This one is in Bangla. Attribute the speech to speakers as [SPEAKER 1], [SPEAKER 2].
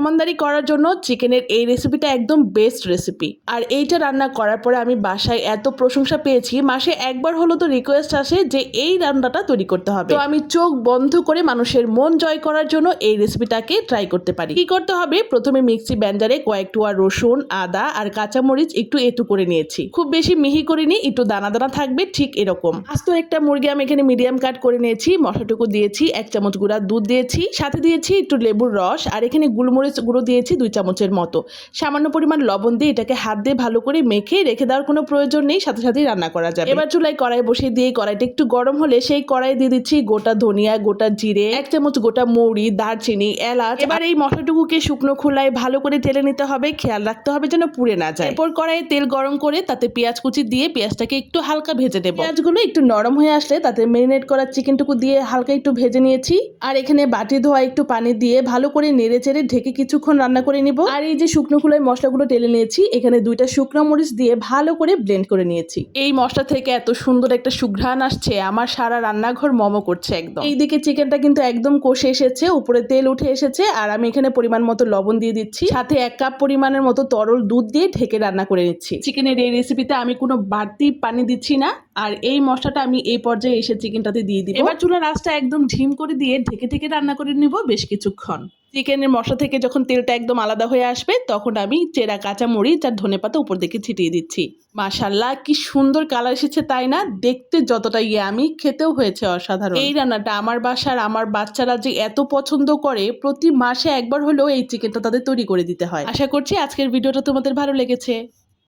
[SPEAKER 1] মেহমানদারি করার জন্য চিকেনের এই রেসিপিটা একদম বেস্ট রেসিপি আর এইটা রান্না করার পরে আমি বাসায় এত প্রশংসা পেয়েছি, মাসে একবার হলো তো রিকোয়েস্ট আসে যে এই রান্নাটা তৈরি করতে হবে। তো আমি চোখ বন্ধ করে মানুষের মন জয় করার জন্য এই রেসিপিটাকে ট্রাই করতে পারি। কি করতে হবে? প্রথমে মিক্সি ব্যান্ডারে কয়েক টুয়া রসুন, আদা আর কাঁচামরিচ একটু এটু করে নিয়েছি। খুব বেশি মিহি করে করিনি, একটু দানা দানা থাকবে, ঠিক এরকম। আস্ত একটা মুরগি আমি এখানে মিডিয়াম কাট করে নিয়েছি, মশলাটুকু দিয়েছি, এক চামচ গুঁড়া দুধ দিয়েছি, সাথে দিয়েছি একটু লেবুর রস, আর এখানে গুলমরিচ গুঁড়ো দিয়েছি দুই চামচের মতো। সামান্য পরিমাণ লবণ দিয়ে এটাকে হাত দিয়ে ভালো করে মেখে রেখে দেওয়ার কোনো প্রয়োজন নেই, সাথে সাথেই রান্না করা যাবে। এবার চুলায় কড়াই বসিয়ে দিয়ে কড়াইটা একটু গরম হলে সেই কড়াই দিয়ে দিচ্ছি গোটা ধনিয়া, গোটা জিরে, এক চামচ গোটা মৌরি, দারচিনি, এলাচ। এবার এই মশলাটুকুকে শুকনো খোলায় ভালো করে টেলে নিতে হবে, খেয়াল রাখতে হবে যেন পুড়ে না যায়। এরপর কড়াইয়ে তেল গরম করে তাতে পেঁয়াজ কুচি দিয়ে পেঁয়াজটাকে একটু হালকা ভেজে দেবো পেঁয়াজগুলো একটু নরম হয়ে আসলে তাতে মেরিনেট করা চিকেনটুকু দিয়ে হালকা একটু ভেজে নিয়েছি। আর এখানে বাটি ধোয়া একটু পানি দিয়ে ভালো করে নেড়ে চেড়ে ঢেকে কিছুক্ষণ রান্না করে নিব। আর এই যে শুকনো খোলায় মশলাগুলো টেলে নিয়েছি, এখানে দুইটা শুকনো মরিচ দিয়ে ভালো করে ব্লেন্ড করে নিয়েছি। এই মশলা থেকে এত সুন্দর একটা সুঘ্রাণ আসছে, আমার সারা রান্নাঘর মমো করছে একদম। এইদিকে চিকেনটা কিন্তু একদম কষে এসেছে, উপরে তেল উঠে এসেছে, আর আমি এখানে পরিমাণ মতো লবণ দিয়ে দিচ্ছি। সাথে এক কাপ পরিমাণের মতো তরল দুধ দিয়ে ঢেকে রান্না করে নিচ্ছি। চিকেনের এই রেসিপিতে আমি কোনো বাড়তি পানি দিচ্ছি না, আর এই মশলাটা আমি এই পর্যায়ে এসে চিকেনটাতে দিয়ে দিই এবার চুলার আঁচটা একদম ঝিম করে দিয়ে ঢেকে ঢেকে রান্না করে নিব বেশ কিছুক্ষণ। চিকেনের মশলা থেকে যখন তেলটা একদম আলাদা হয়ে আসবে, তখন আমি চেরা কাঁচা মরিচ আর ধনে পাতা উপর দিকে ছিটিয়ে দিচ্ছি। মাশাল্লাহ কি সুন্দর কালার এসেছে তাই না? দেখতে যতটা ইয়ে আমি খেতেও হয়েছে অসাধারণ। এই রান্নাটা আমার বাসার আমার বাচ্চারা যে এত পছন্দ করে, প্রতি মাসে একবার হলেও এই চিকেনটা তাদের তৈরি করে দিতে হয়। আশা করছি আজকের ভিডিওটা তোমাদের ভালো লেগেছে।